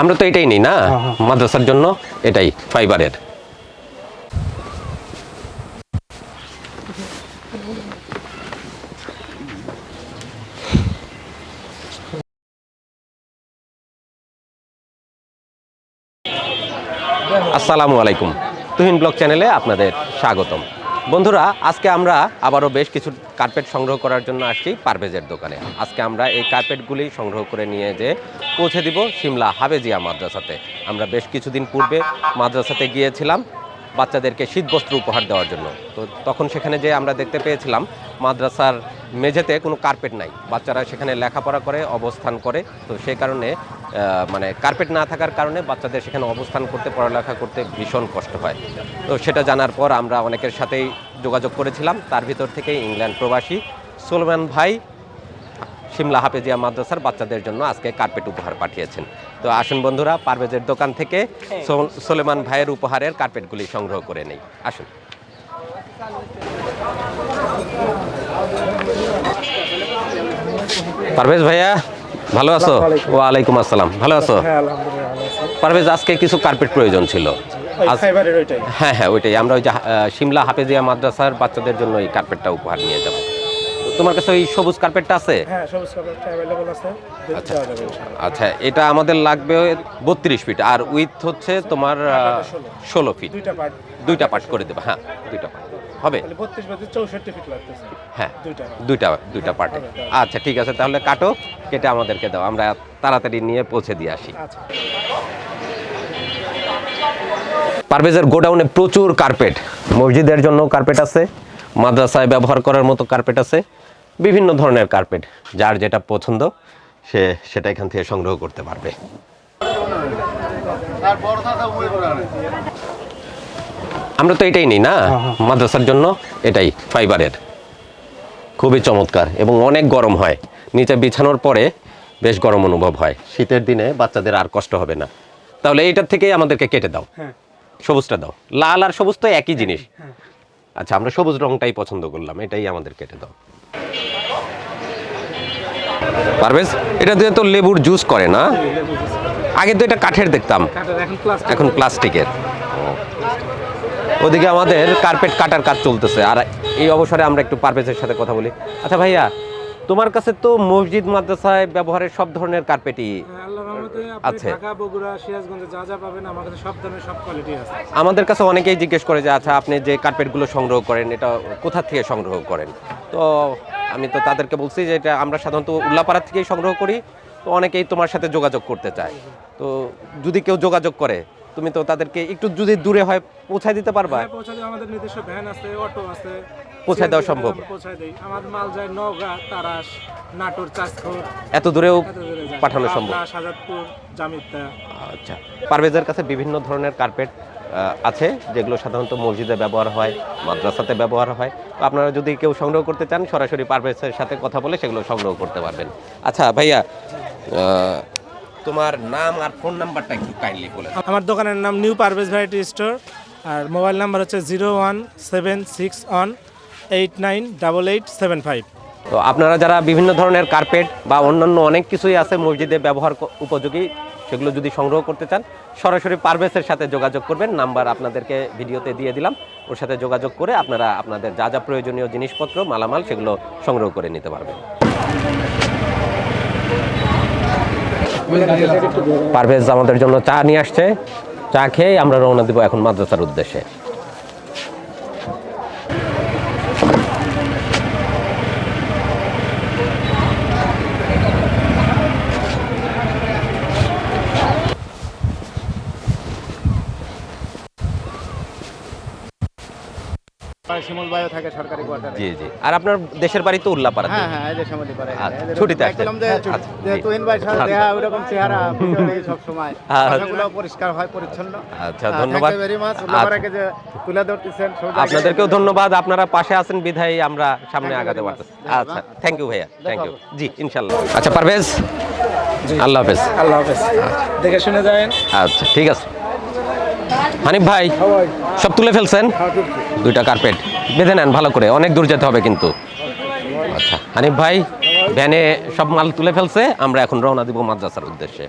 আমরা তো এটাই নিই না? হ্যাঁ, হ্যাঁ। মাদ্রাসার জন্য এটাই ফাইবারের। আসসালামু আলাইকুম। তুহিন ব্লগ চ্যানেলে আপনাদের স্বাগতম। বন্ধুরা, আজকে আমরা আবারও বেশ কিছু কার্পেট সংগ্রহ করার জন্য আসছি পারভেজের দোকানে। আজকে আমরা এই কার্পেটগুলি সংগ্রহ করে নিয়ে যে পৌঁছে দিব সিমলা হাবেজিয়া মাদ্রাসাতে। আমরা বেশ কিছুদিন পূর্বে মাদ্রাসাতে গিয়েছিলাম বাচ্চাদেরকে শীতবস্ত্র উপহার দেওয়ার জন্য। তো তখন সেখানে যে আমরা দেখতে পেয়েছিলাম মাদ্রাসার মেঝেতে কোনো কার্পেট নাই। বাচ্চারা সেখানে লেখাপড়া করে অবস্থান করে। তো সেই কারণে মানে কার্পেট না থাকার কারণে বাচ্চাদের সেখানে অবস্থান করতে পড়ালেখা করতে ভীষণ কষ্ট হয়। তো সেটা জানার পর আমরা অনেকের সাথেই যোগাযোগ করেছিলাম। তার ভিতর থেকে ইংল্যান্ড প্রবাসী সুলমান ভাই সিমলা হাফেজিয়া মাদ্রাসার বাচ্চাদের জন্য আজকে কার্পেট উপহার পাঠিয়েছেন। তো আসুন বন্ধুরা পারভেজের দোকান থেকে সো- সোলেমান ভাইয়ের উপহারের কার্পেটগুলি সংগ্রহ করে নেই। আসুন। পারভেজ ভাইয়া ভালো আছো? ওয়ালাইকুম আসসালাম। ভালো আছো? হ্যাঁ পারভেজ আজকে কিছু কার্পেট প্রয়োজন ছিল। হ্যাঁ হ্যাঁ ওইটাই। আমরা ওই যে সিমলা হাফেজিয়া মাদ্রাসার বাচ্চাদের জন্য এই কার্পেটটা উপহার নিয়ে যাব। তোমার কাছে ওই সবুজ কার্পেটটা আছে? হ্যাঁ ইনশাআল্লাহ। আচ্ছা এটা আমাদের লাগবে বত্রিশ ফিট আর উইথ হচ্ছে তোমার ষোলো। ফিট দুইটা পার্ট দুইটা পার্ট করে দেবে। হ্যাঁ দুইটা পার্ট হবে? হ্যাঁ দুইটা দুইটা দুইটা পার্টে আচ্ছা ঠিক আছে তাহলে কাটো কেটে আমাদেরকে দাও আমরা তাড়াতাড়ি নিয়ে পৌঁছে দিয়ে আসি। আচ্ছা। পারভেজের গোডাউনে প্রচুর কার্পেট মসজিদের জন্য কার্পেট আছে মাদ্রাসায় ব্যবহার করার মতো কার্পেট আছে বিভিন্ন ধরনের কার্পেট যার যেটা পছন্দ সে সেটা এখান থেকে সংগ্রহ করতে পারবে। আমরা তো এটাই নিই না? হ্যাঁ, হ্যাঁ। মাদ্রাসার জন্য এটাই ফাইবারের। খুবই চমৎকার এবং অনেক গরম হয়। নিচে বিছানোর পরে বেশ গরম অনুভব হয়। শীতের দিনে বাচ্চাদের আর কষ্ট হবে না। তাহলে এইটার থেকেই আমাদেরকে কেটে দাও। হ্যাঁ। সবুজটা দাও। লাল আর সবুজ তো একই জিনিস। আচ্ছা আমরা সবুজ রংটাই পছন্দ করলাম। এটাই আমাদের কেটে দাও। পারভেজ এটা দিয়ে তো লেবুর জুস করে না? আগে তো এটা কাঠের দেখতাম। এখন প্লাস্টিকের ওদিকে আমাদের কার্পেট কাটার কাজ চলতেছে। আর এই অবসরে আমরা একটু পারভেজের সাথে কথা বলি। আচ্ছা ভাইয়া তোমার কাছে তো মসজিদ মাদ্রাসায় ব্যবহারের সব ধরনের কার্পেটই আল্লাহর রহমতে আছে। আপনি ঢাকা বগুড়া সিরাজগঞ্জে যা যা পাবেন আমার কাছে সব ধরনের সব কোয়ালিটি আছে। আমাদের কাছে অনেকেই জিজ্ঞেস করে যে আচ্ছা আপনি যে কার্পেটগুলো সংগ্রহ করেন এটা কোথা থেকে সংগ্রহ করেন? তো আমি তো তাদেরকে বলছি যে এটা আমরা সাধারণত উল্লাপাড়া থেকেই সংগ্রহ করি। তো অনেকেই তোমার সাথে যোগাযোগ করতে চায়। তো যদি কেউ যোগাযোগ করে তুমি তো তাদেরকে একটু যদি দূরে হয় পৌঁছায় দিতে পারবা? হ্যাঁ পৌঁছে আমাদের নিজস্ব ভ্যান আছে অটো আছে। পৌঁছায় দেওয়া সম্ভব? পৌঁছায় দেই। আমাদের মাল যায় নওগাঁ তারাস নাটোর চাঁদপুর এত দূরেও। পাঠানো সম্ভব? শাহজাদপুর জামিতা। আচ্ছা। পারভেজের কাছে বিভিন্ন ধরনের কার্পেট আছে যেগুলো সাধারণত মসজিদে ব্যবহার হয় মাদ্রাসাতে ব্যবহার হয়। তো আপনারা যদি কেউ সংগ্রহ করতে চান সরাসরি পারভেজের সাথে কথা বলে সেগুলো সংগ্রহ করতে পারবেন। আচ্ছা ভাইয়া তোমার নাম আর ফোন নাম্বারটা একটু কাইন্ডলি বলে আমার দোকানের নাম নিউ পারভেজ ভ্যারাইটি স্টোর আর মোবাইল নাম্বার হচ্ছে zero one seven six one eight nine double eight seven five তো আপনারা যারা বিভিন্ন ধরনের কার্পেট বা অন্যান্য অনেক কিছুই আছে মসজিদে ব্যবহার উপযোগী সেগুলো যদি সংগ্রহ করতে চান সরাসরি পারভেজের সাথে যোগাযোগ করবেন। নাম্বার আপনাদেরকে ভিডিওতে দিয়ে দিলাম। ওর সাথে যোগাযোগ করে আপনারা আপনাদের যা যা প্রয়োজনীয় জিনিসপত্র মালামাল সেগুলো সংগ্রহ করে নিতে পারবেন। পারভেজ আমাদের জন্য চা নিয়ে আসছে। চা খেয়ে আমরা রওনা দিব এখন মাদ্রাসার উদ্দেশ্যে। শিমুল ভাইও থাকে সরকারি কোয়ার্টারে। জি জি। আর আপনার দেশের বাড়ি তো উল্লাপাড়াতে হ্যাঁ হ্যাঁ এদের সময় করে আচ্ছা, ছুটিতে আসছেন? দেখলাম যে আচ্ছা, যে জি। তুহিন ভাই সাথে আচ্ছা। দেখা ওইরকম চেহারা সব সময়। আচ্ছা। কথাগুলো পরিষ্কার হয় পরিচ্ছন্ন। আচ্ছা, ধন্যবাদ। ভেরি মাচ আচ্ছা। উল্লাপাড়াকে যে তুলে ধরতেছেন আপনাদেরকেও ধন্যবাদ। আপনারা পাশে আছেন বিধায় আমরা সামনে আগাতে পারতেছি। আচ্ছা থ্যাংক ইউ ভাইয়া থ্যাংক ইউ জি ইনশাল্লাহ। আচ্ছা পারভেজ? আল্লাহ হাফেজ। আল্লাহ হাফেজ। দেখে শুনে যাবেন। আচ্ছা ঠিক আছে। হানিফ ভাই সব তুলে ফেলছেন? দুইটা কার্পেট বেঁধে নেন ভালো করে, অনেক দূর যেতে হবে কিন্তু। আচ্ছা হানিফ ভাই, ভ্যানে সব মাল তুলে ফেলছে, আমরা এখন রওনা দিব মাদ্রাসার উদ্দেশ্যে।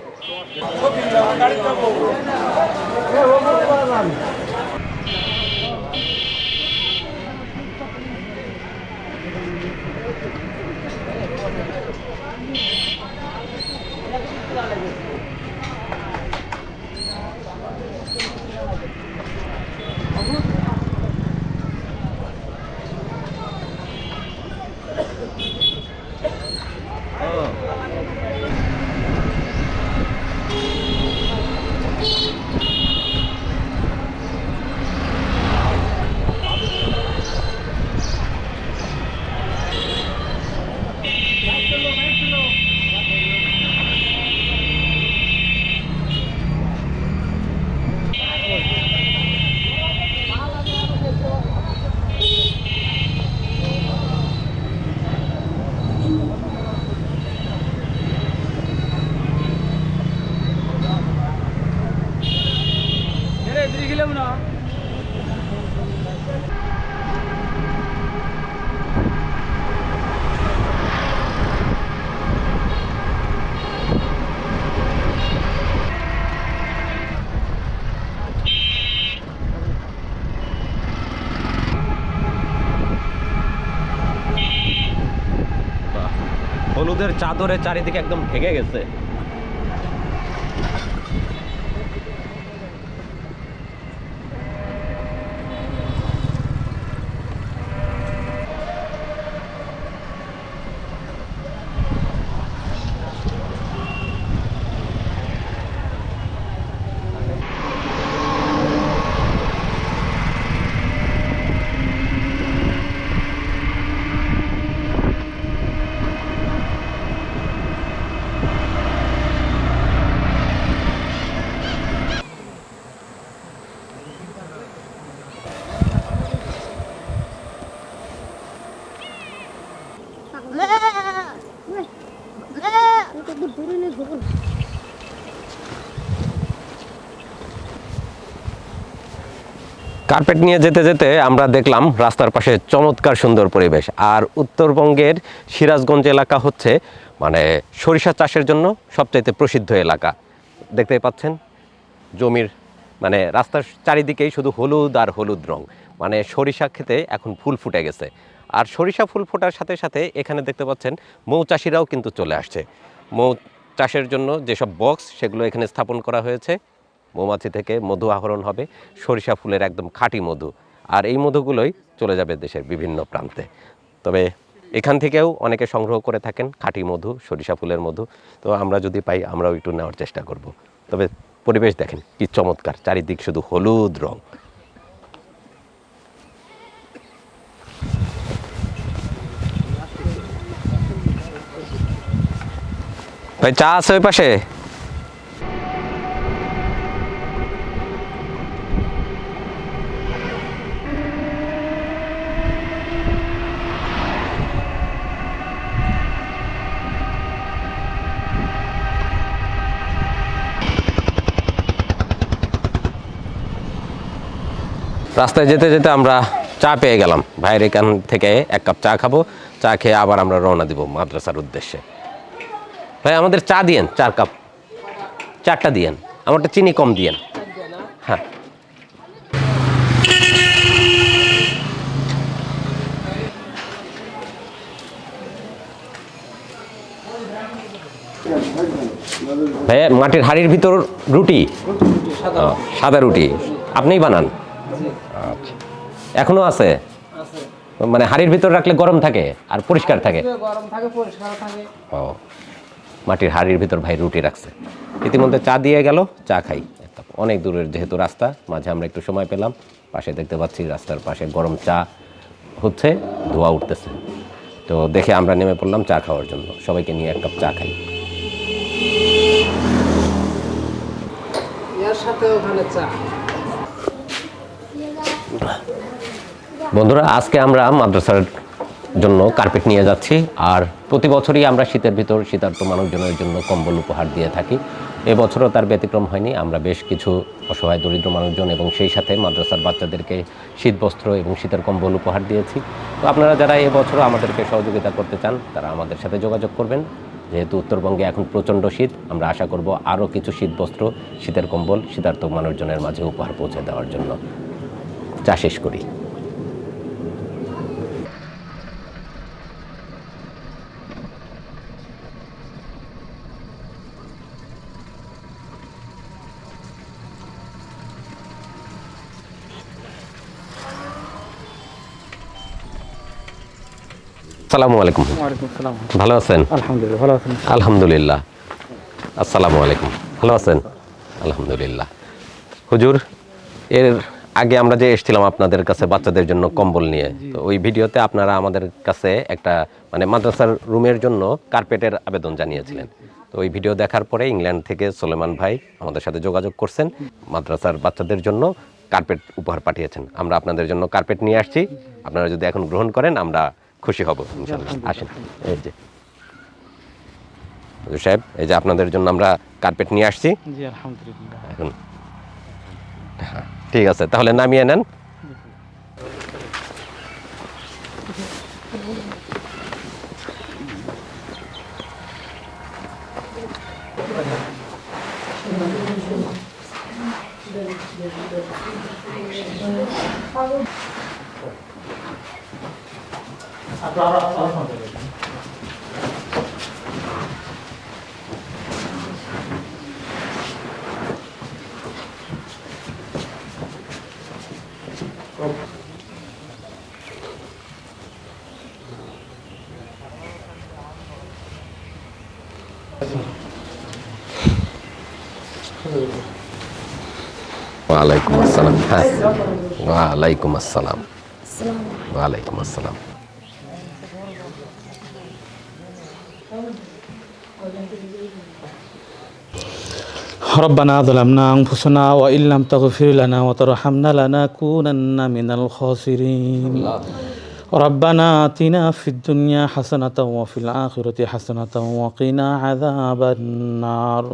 হলুদের চাদরে চারিদিকে একদম ঢেকে গেছে। কার্পেট নিয়ে যেতে যেতে আমরা দেখলাম রাস্তার পাশে চমৎকার সুন্দর পরিবেশ। আর উত্তরবঙ্গের সিরাজগঞ্জ এলাকা হচ্ছে মানে সরিষা চাষের জন্য সবচাইতে প্রসিদ্ধ এলাকা। দেখতে পাচ্ছেন, জমির মানে রাস্তার চারিদিকেই শুধু হলুদ আর হলুদ রং। মানে সরিষা খেতে এখন ফুল ফুটে গেছে। আর সরিষা ফুল ফোটার সাথে সাথে এখানে দেখতে পাচ্ছেন মৌ চাষিরাও কিন্তু চলে আসছে। মৌ চাষের জন্য যেসব বক্স সেগুলো এখানে স্থাপন করা হয়েছে, মৌমাছি থেকে মধু আহরণ হবে, সরিষা ফুলের একদম খাঁটি মধু, আর এই মধুগুলোই চলে যাবে দেশের বিভিন্ন প্রান্তে। তবে এখান থেকেও অনেকে সংগ্রহ করে থাকেন খাঁটি মধু, সরিষা ফুলের মধু, তো আমরা যদি পাই আমরাও একটু নেওয়ার চেষ্টা করব। তবে পরিবেশ দেখেন কি চমৎকার, চারিদিক শুধু হলুদ রং। ভাই, চা আছে ওই পাশে? রাস্তায় যেতে যেতে আমরা চা পেয়ে গেলাম। ভাইয়ের এখান থেকে এক কাপ চা খাব। চা খেয়ে আবার আমরা রওনা দিব মাদ্রাসার উদ্দেশ্যে। ভাই আমাদের চা দিয়েন চার কাপ। চারটা দিয়েন। আমারটা চিনি কম দিয়েন। হ্যাঁ। ভাইয়া মাটির হাড়ির ভিতর রুটি? সাদা রুটি। আপনিই বানান? আচ্ছা। এখনও আছে। মানে হাড়ির ভিতর রাখলে গরম থাকে আর পরিষ্কার থাকে? গরম থাকে পরিষ্কার থাকে। ও। মাটির হাড়ির ভিতর ভাই রুটি রাখছে। ইতিমধ্যে চা দিয়ে গেল চা খাই। অনেক দূরের যেহেতু রাস্তা মাঝে আমরা একটু সময় পেলাম। পাশে দেখতে পাচ্ছি রাস্তার পাশে গরম চা হচ্ছে ধোয়া উঠতেছে। তো দেখে আমরা নেমে পড়লাম চা খাওয়ার জন্য। সবাইকে নিয়ে এক কাপ চা খাই। বন্ধুরা আজকে আমরা মাদ্রাসার জন্য কার্পেট নিয়ে যাচ্ছি। আর প্রতি বছরই আমরা শীতের ভিতর শীতার্থ মানুষজনের জন্য কম্বল উপহার দিয়ে থাকি। এবছরও তার ব্যতিক্রম হয়নি। আমরা বেশ কিছু অসহায় দরিদ্র মানুষজন এবং সেই সাথে মাদ্রাসার বাচ্চাদেরকে শীত বস্ত্র এবং শীতের কম্বল উপহার দিয়েছি। তো আপনারা যারা এবছরও আমাদেরকে সহযোগিতা করতে চান, তারা আমাদের সাথে যোগাযোগ করবেন। যেহেতু উত্তরবঙ্গে এখন প্রচণ্ড শীত, আমরা আশা করব আরও কিছু শীত বস্ত্র, শীতের কম্বল শীতার্থ মানুষজনের মাঝে উপহার পৌঁছে দেওয়ার জন্য। চা শেষ করি। সালামু আলাইকুম। ভালো আছেন? আলহামদুলিল্লাহ ভালো আছেন। আলহামদুলিল্লাহ। আসসালামু আলাইকুম। ভালো আছেন? আলহামদুলিল্লাহ। হুজুর এর আগে আমরা যে এসেছিলাম আপনাদের কাছে বাচ্চাদের জন্য কম্বল নিয়ে তো ওই ভিডিওতে আপনারা আমাদের কাছে একটা মানে মাদ্রাসার রুমের জন্য কার্পেটের আবেদন জানিয়েছিলেন। তো ওই ভিডিও দেখার পরে ইংল্যান্ড থেকে সোলেমান ভাই আমাদের সাথে যোগাযোগ করছেন। মাদ্রাসার বাচ্চাদের জন্য কার্পেট উপহার পাঠিয়েছেন। আমরা আপনাদের জন্য কার্পেট নিয়ে আসছি। আপনারা যদি এখন গ্রহণ করেন আমরা খুশি হব ইনশাল্লাহ আসেন। এই যে সাহেব এই যে আপনাদের জন্য আমরা কার্পেট নিয়ে আসছি। এখন। হ্যাঁ, ঠিক আছে তাহলে নামিয়ে নেন। ওয়ালাইকুম আসসালাম হ্যাঁ ওয়ালাইকুম আসসালাম ওয়ালাইকুম আসসালাম ربنا ظلمنا أنفسنا وإن لم تغفر لنا وترحمنا لنكونن من الخاسرين. ربنا آتنا في الدنيا حسنة وفي الآخرة حسنة وقنا عذاب النار.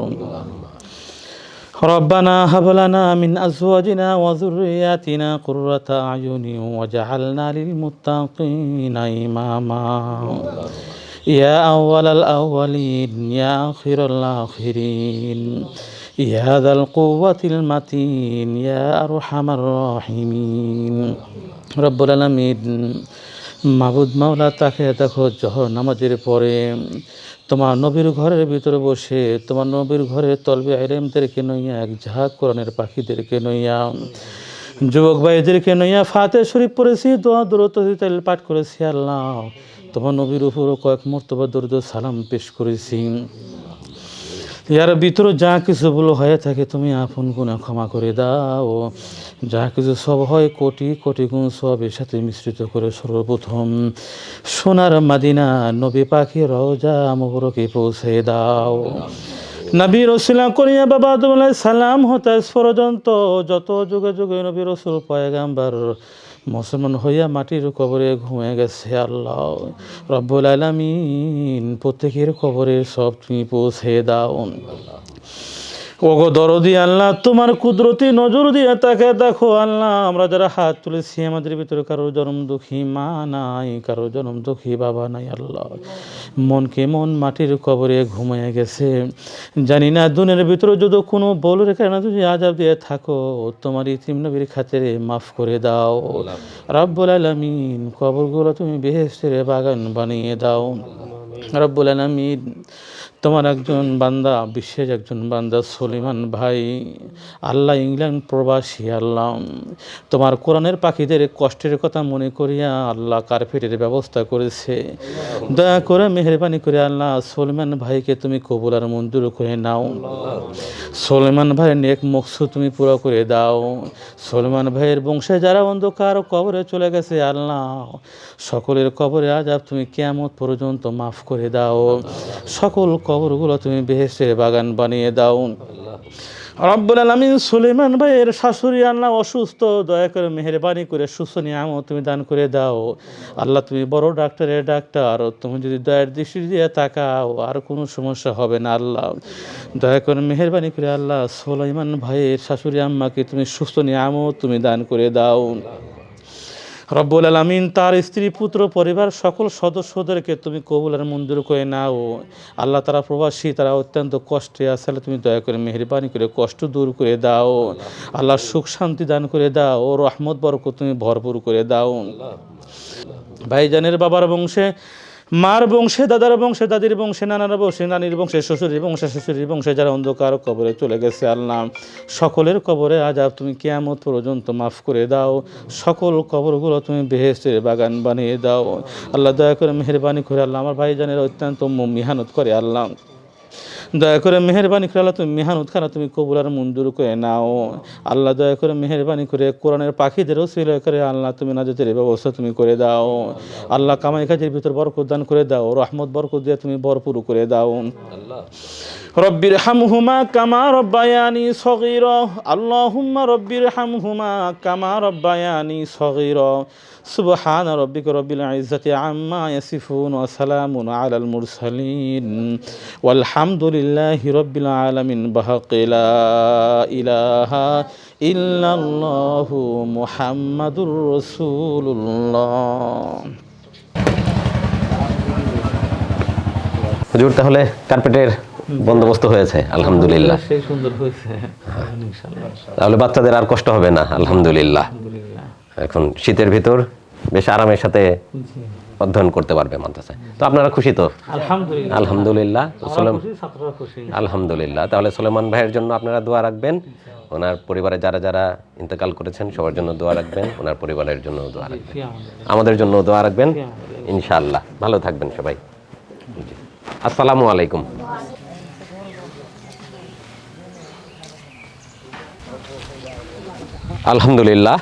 ربنا هب لنا من أزواجنا وذرياتنا قرة أعين وجعلنا للمتقين إماما. يا أول الأولين يا آخر الآخرين. يا ذا القوة المتين يا أرحم الراحمين رب العالمين মাবুদ মাওলা তাকে দেখো জহর নামাজের পরে তোমার নবীর ঘরের ভিতরে বসে তোমার নবীর ঘরে তলবে আইরেমদেরকে নইয়া এক ঝাঁক কোরআনের পাখিদেরকে নইয়া যুবক ভাইদেরকে নইয়া ফাতে শরীফ পড়েছি দোয়া দূরত তেল পাঠ করেছি আল্লাহ তোমার নবীর উপরও কয়েক মর্তবা দরুদ সালাম পেশ করেছি ইয়ার ভিতরে যা কিছু বলো হয়ে থাকে, তুমি আপন গুণে ক্ষমা করে দাও। যা কিছু সব হয়, কোটি কোটি গুণ সবের সাথে মিশ্রিত করে সর্বপ্রথম। সোনার মাদিনা, নবী পাখি রওজা মোহরকে পৌঁছে দাও। নবী রসুলা করিয়া বাবা তোমার সালাম হতাশ পর্যন্ত যত যুগে যুগে নবী রসুল পয়গাম্বার মুসলমান হইয়া মাটির কবরে ঘুমিয়ে গেছে, আল্লাহ রব্বুল আলামিন প্রত্যেকের কবরে সব তুমি পৌঁছে দাও। ওগো দরদি আল্লাহ তোমার কুদরতি নজর দিয়ে তাকে দেখো আল্লাহ। আমরা যারা হাত তুলেছি আমাদের ভিতরে কারও জন্ম দুঃখী মা নাই কারও জন্ম দুঃখী বাবা নাই আল্লাহ। মনকে মন মাটির কবরে ঘুমিয়ে গেছে। জানি না দুনের ভিতরে যদি কোনো বল রেখে না তুমি আজাব দিয়ে থাকো তোমার ইতিম নবীর খাতিরে মাফ করে দাও। রাব্বুল আলামিন কবরগুলো তুমি বেহেস্তের বাগান বানিয়ে দাও। রব্বুল আলামিন তোমার একজন বান্দা বিশ্বের একজন বান্দা সলিমান ভাই। আল্লাহ ইংল্যান্ড প্রবাসী, আল্লাহ। তোমার কোরআনের পাখিদের কষ্টের কথা মনে করিয়া আল্লাহ কার্পেটের ব্যবস্থা করেছে। দয়া করে মেহরবানি করে আল্লাহ সলমান ভাইকে তুমি কবুল আর মঞ্জুর করে নাও। সলমান ভাইয়ের নেক মকসু তুমি পুরো করে দাও। সলমান ভাইয়ের বংশে যারা অন্ধকার কবরে চলে গেছে, আল্লাহ। সকলের কবরে আজাব তুমি কেয়ামত পর্যন্ত মাফ করে দাও। সকল কবরগুলো তুমি বেহেসের বাগান বানিয়ে দাও। রব্বুল আলমিন সুলেমান ভাইয়ের শাশুড়ি আল্লাহ অসুস্থ, দয়া করে মেহরবানি করে সুস্থ নিয়ামত তুমি দান করে দাও। আল্লাহ তুমি বড় ডাক্তারের ডাক্তার, তুমি যদি দয়ার দৃষ্টি দিয়ে তাকাও, আর কোনো সমস্যা হবে না আল্লাহ। দয়া করে মেহরবানি করে আল্লাহ সুলাইমান ভাইয়ের শাশুড়ি আম্মাকে তুমি সুস্থ নিয়ামত তুমি দান করে দাও। রব্বুল আলমিন তার স্ত্রী, পুত্র, পরিবার সকল সদস্যদেরকে তুমি কবুলের মঞ্জুর করে নাও। আল্লাহ তারা প্রবাসী, তারা অত্যন্ত কষ্টে আসলে তুমি দয়া করে মেহরবানি করে কষ্ট দূর করে দাও। আল্লাহ সুখ শান্তি দান করে দাও ও রহমত বরক তুমি ভরপুর করে দাও। ভাইজানের বাবার বংশে মার বংশে, দাদার বংশে, দাদির বংশে, নানার বংশে, নানির বংশে, শ্বশুরের বংশে শ্বশুরের বংশে যারা অন্ধকার কবরে চলে গেছে আল্লাহ। সকলের কবরে আজাব তুমি কেয়ামত পর্যন্ত মাফ করে দাও। সকল কবরগুলো তুমি বেহেস্তের বাগান বানিয়ে দাও। আল্লাহ দয়া করে মেহরবানি করে আল্লাহ, আমার ভাইজানের অত্যন্ত মিহানত করে আল্লাহ। দয়া করে মেহরবানি করে আল্লাহ তুমি মেহানুত খানা তুমি কবুল আর মঞ্জুর করে নাও। আল্লাহ দয়া করে মেহরবানি করে কোরআনের পাখিদেরও ছিল করে আল্লাহ তুমি নাজাতের ব্যবস্থা তুমি করে দাও। আল্লাহ কামাই কাজের ভিতর বরকত দান করে দাও, রহমত বরকত দিয়ে তুমি ভরপুর করে দাও। রব্বির হামহুমা কামা রব্বায়ানি সগীর, আল্লাহুম্মা রব্বির হামহুমা কামা রব্বায়ানি সগীর। সুবহান রব্বিক রব্বিল ইজ্জাতি আম্মা ইয়াসিফুন ওয়া সালামুন আলাল মুরসালিন। ওয়ালহামদুলিল্লাহি রব্বিল আলামিন। বাহাক লা ইলাহা ইল্লাল্লাহু মুহাম্মাদুর রাসূলুল্লাহ। হুজুর তাহলে কার্পেটের বন্দোবস্ত হয়েছে আলহামদুলিল্লাহ। সেই সুন্দর হয়েছে। তাহলে বাচ্চাদের আর কষ্ট হবে না আলহামদুলিল্লাহ। এখন শীতের ভিতর বেশ আরামের সাথে অধ্যয়ন করতে পারবে মাদ্রাসায়। তো আপনারা খুশি তো? আলহামদুলিল্লাহ। আলহামদুলিল্লাহ। তাহলে সোলেমান ভাইয়ের জন্য আপনারা দোয়া রাখবেন। ওনার পরিবারে যারা যারা ইন্তেকাল করেছেন সবার জন্য দোয়া রাখবেন। ওনার পরিবারের জন্য দোয়া রাখবেন। আমাদের জন্য দোয়া রাখবেন। ইনশাআল্লাহ। ভালো থাকবেন সবাই। আসসালামু আলাইকুম। আলহামদুলিল্লাহ।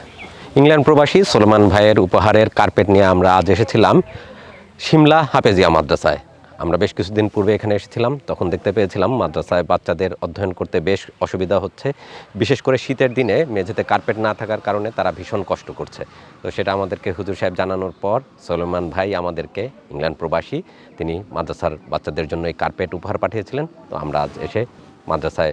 ইংল্যান্ড প্রবাসী সোলমান ভাইয়ের উপহারের কার্পেট নিয়ে আমরা আজ এসেছিলাম সিমলা হাফেজিয়া মাদ্রাসায়। আমরা বেশ কিছুদিন পূর্বে এখানে এসেছিলাম, তখন দেখতে পেয়েছিলাম মাদ্রাসায় বাচ্চাদের অধ্যয়ন করতে বেশ অসুবিধা হচ্ছে। বিশেষ করে শীতের দিনে মেঝেতে কার্পেট না থাকার কারণে তারা ভীষণ কষ্ট করছে। তো সেটা আমাদেরকে হুজুর সাহেব জানানোর পর সলমান ভাই আমাদেরকে ইংল্যান্ড প্রবাসী, তিনি মাদ্রাসার বাচ্চাদের জন্য এই কার্পেট উপহার পাঠিয়েছিলেন। তো আমরা আজ এসে মাদ্রাসায়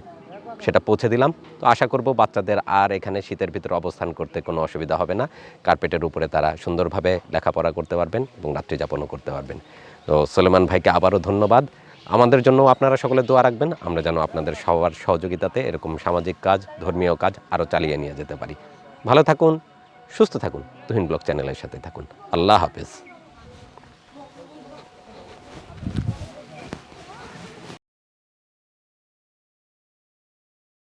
সেটা পৌঁছে দিলাম। তো আশা করব বাচ্চাদের আর এখানে শীতের ভিতরে অবস্থান করতে কোনো অসুবিধা হবে না। কার্পেটের উপরে তারা সুন্দরভাবে লেখাপড়া করতে পারবেন এবং রাত্রি যাপনও করতে পারবেন। তো সলেমান ভাইকে আবারও ধন্যবাদ। আমাদের জন্য আপনারা সকলে দোয়া রাখবেন। আমরা যেন আপনাদের সবার সহযোগিতাতে এরকম সামাজিক কাজ, ধর্মীয় কাজ আরও চালিয়ে নিয়ে যেতে পারি। ভালো থাকুন, সুস্থ থাকুন। তুহিন ব্লগ চ্যানেলের সাথে থাকুন। আল্লাহ হাফেজ।